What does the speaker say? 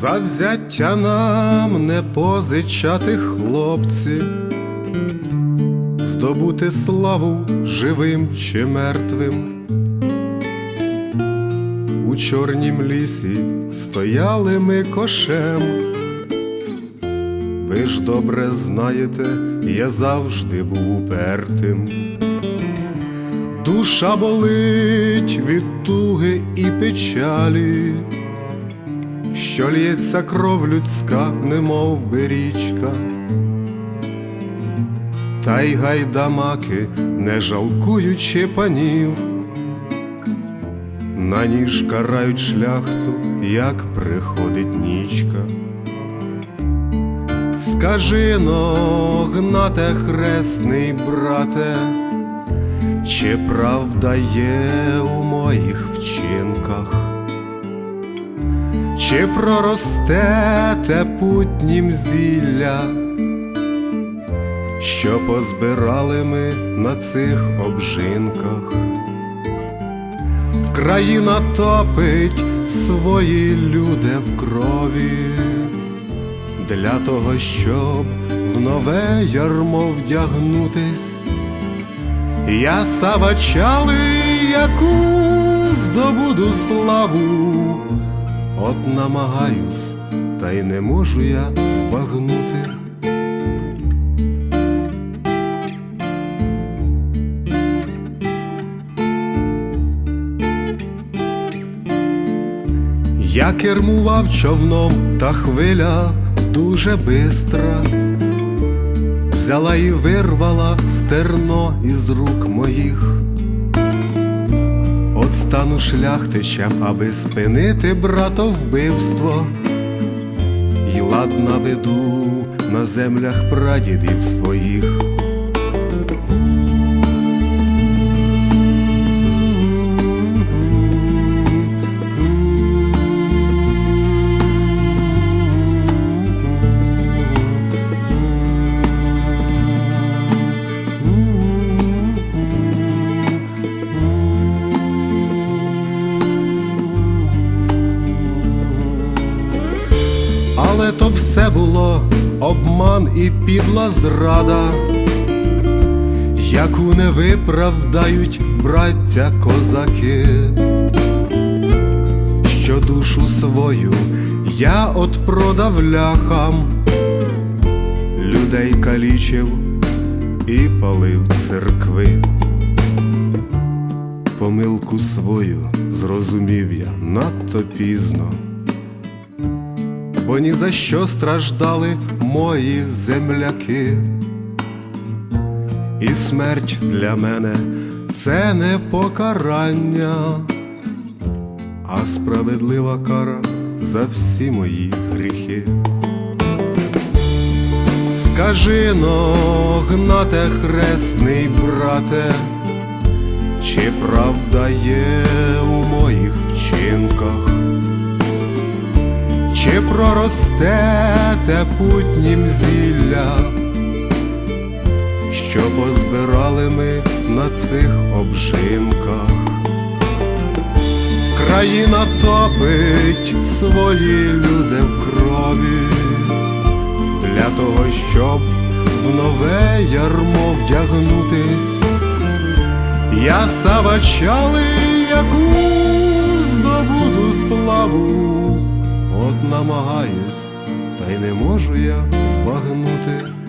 Завзяття нам не позичати хлопці, здобути славу живим чи мертвим. У чорнім лісі стояли ми кошем. Ви ж добре знаєте, я завжди був упертим. Душа болить від туги і печалі, що лється кров людська, немов би річка. Та й гайдамаки, не жалкуючи панів, на ніж карають шляхту, як приходить нічка. Скажи но, гнате хресний брате, чи правда є у моїх вчинках, чи проростете путнім зілля, що позбирали ми на цих обжинках? Вкраїна топить свої люди в крові для того, щоб в нове ярмо вдягнутись. Я савачали, яку здобуду славу, от намагаюсь, та й не можу я збагнути. Я кермував човном, та хвиля дуже бистра, взяла і вирвала стерно із рук моїх. Стану шляхтичем, аби спинити братовбивство, І лад наведу на землях прадідів своїх. Але то все було обман і підла зрада, яку не виправдають браття козаки, що душу свою я от продав ляхам, людей калічив і палив церкви. Помилку свою зрозумів я надто пізно бо ні за що страждали мої земляки. І смерть для мене це не покарання, а справедлива кара за всі мої гріхи. Скажи но, гнате хресний брате, чи правда є у моїх вчинках? Чи проростете путнім зілля, що позбирали ми на цих обжинках? Країна топить свої люди в крові для того, щоб в нове ярмо вдягнутись. Я савачали, яку намагаюсь, та й не можу я збагнути.